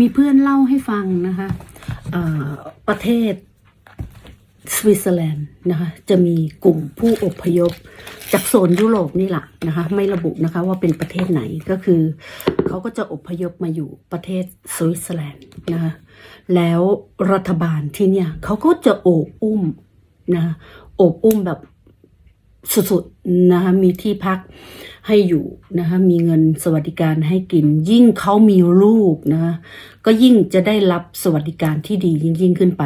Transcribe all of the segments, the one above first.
มีเพื่อนเล่าให้ฟังนะคะประเทศสวิตเซอร์แลนด์นะคะจะมีกลุ่มผู้อพยพจากโซนยุโรปนี่แหละนะคะไม่ระบุนะคะว่าเป็นประเทศไหนก็คือเขาก็จะอพยพมาอยู่ประเทศสวิตเซอร์แลนด์นะคะแล้วรัฐบาลที่เนี่ยเขาก็จะโอบอุ้มนะโอบอุ้มแบบ สุดๆนะคะมีที่พักให้อยู่นะคะมีเงินสวัสดิการให้กิน ยิ่งเขามีลูกนะคะก็ยิ่งจะได้รับสวัสดิการที่ดียิ่งยิ่งขึ้นไป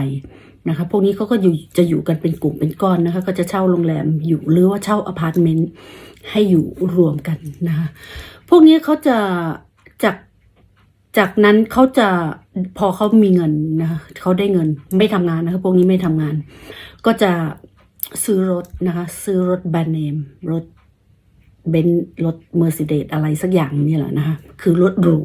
นะคะพวกนี้เขาก็อยู่จะอยู่กันเป็นกลุ่มเป็นก้อนนะคะ ก็จะเช่าโรงแรมอยู่หรือว่าเช่าอพาร์ตเมนต์ให้อยู่รวมกันนะคะพวกนี้เขาจะจากจากนั้นเขาจะพอเขามีเงินนะคะเขาได้เงินไม่ทำงานนะคะพวกนี้ไม่ทำงาน ก็จะ ซื้อรถนะคะ ซื้อรถแบรนด์เนม รถเบนซ์รถเมอร์ e เดสอะไรสักอย่างนี่แหละนะคะ คือรถหรู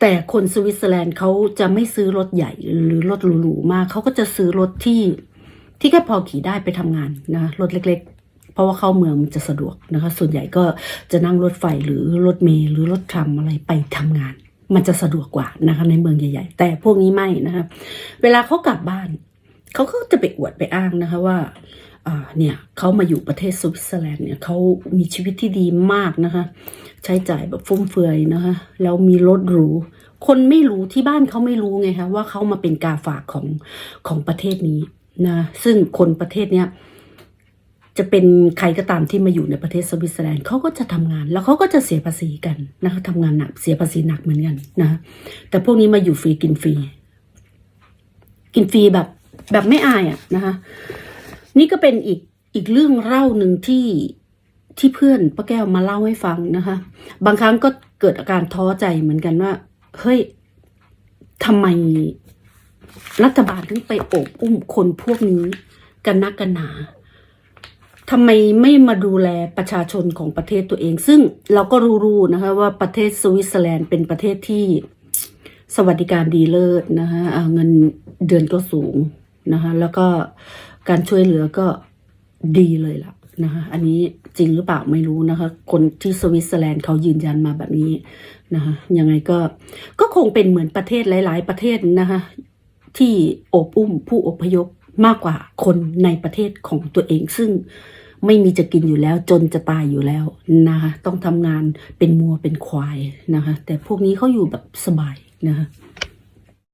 แต่คนสวิตเซอร์แลนด์เขาจะไม่ซื้อรถใหญ่หรือรถหรูๆมาก เขาก็จะซื้อรถที่ที่แค่พอขี่ได้ไปทำงานนะ รถเล็กๆ เพราะว่าเข้าเมืองมันจะสะดวกนะคะ ส่วนใหญ่ก็จะนั่งรถไฟหรือรถเมล์หรือรถทรัมอะไรไปทำงาน มันจะสะดวกกว่านะคะ ในเมืองใหญ่ ๆ แต่พวกนี้ไม่นะคะ เวลาเขากลับบ้าน เขาก็จะไปอวดไปอ้างนะคะว่า เนี่ยเขามาอยู่ประเทศสวิตเซอร์แลนด์เนี่ยเขามีชีวิตที่ดีมากนะคะ ใช้จ่ายแบบฟุ่มเฟือยนะคะ แล้วมีรถหรู คนไม่รู้ที่บ้านเขาไม่รู้ไงคะว่าเขามาเป็นกาฝากของของประเทศนี้นะซึ่งคนประเทศเนี้ยจะเป็นใครก็ตามที่มาอยู่ในประเทศสวิตเซอร์แลนด์เขาก็จะทำงาน แล้วเขาก็จะเสียภาษีกันนะคะทำงานหนักเสียภาษีหนักเหมือนกันนะแต่พวกนี้มาอยู่ฟรีกินฟรีกินฟรีแบบแบบไม่อายอะนะคะ นี่ก็เป็นอีกอีกเรื่องเล่าหนึ่งที่ที่เพื่อนป้าแก้วมาเล่าให้ฟังนะคะ บางครั้งก็เกิดอาการท้อใจเหมือนกันว่า เฮ้ยทำไมรัฐบาลถึงไปโอบอุ้มคนพวกนี้กันนักกันหนาทำไมไม่มาดูแลประชาชนของประเทศตัวเอง ซึ่งเราก็รู้ๆนะคะว่าประเทศสวิตเซอร์แลนด์เป็นประเทศที่สวัสดิการดีเลิศนะคะเงินเดือนก็สูงนะคะแล้วก็ การช่วยเหลือก็ดีเลยล่ะนะคะ อันนี้จริงหรือเปล่าไม่รู้นะคะ คนที่สวิตเซอร์แลนด์เขายืนยันมาแบบนี้นะคะ ยังไงก็ก็คงเป็นเหมือนประเทศหลาย ๆ ประเทศนะคะ ที่อบอุ้มผู้อพยพมากกว่าคนในประเทศของตัวเอง ซึ่งไม่มีจะกินอยู่แล้วจนจะตายอยู่แล้วนะคะต้องทำงานเป็นมัวเป็นควายนะคะ แต่พวกนี้เขาอยู่แบบสบายนะคะ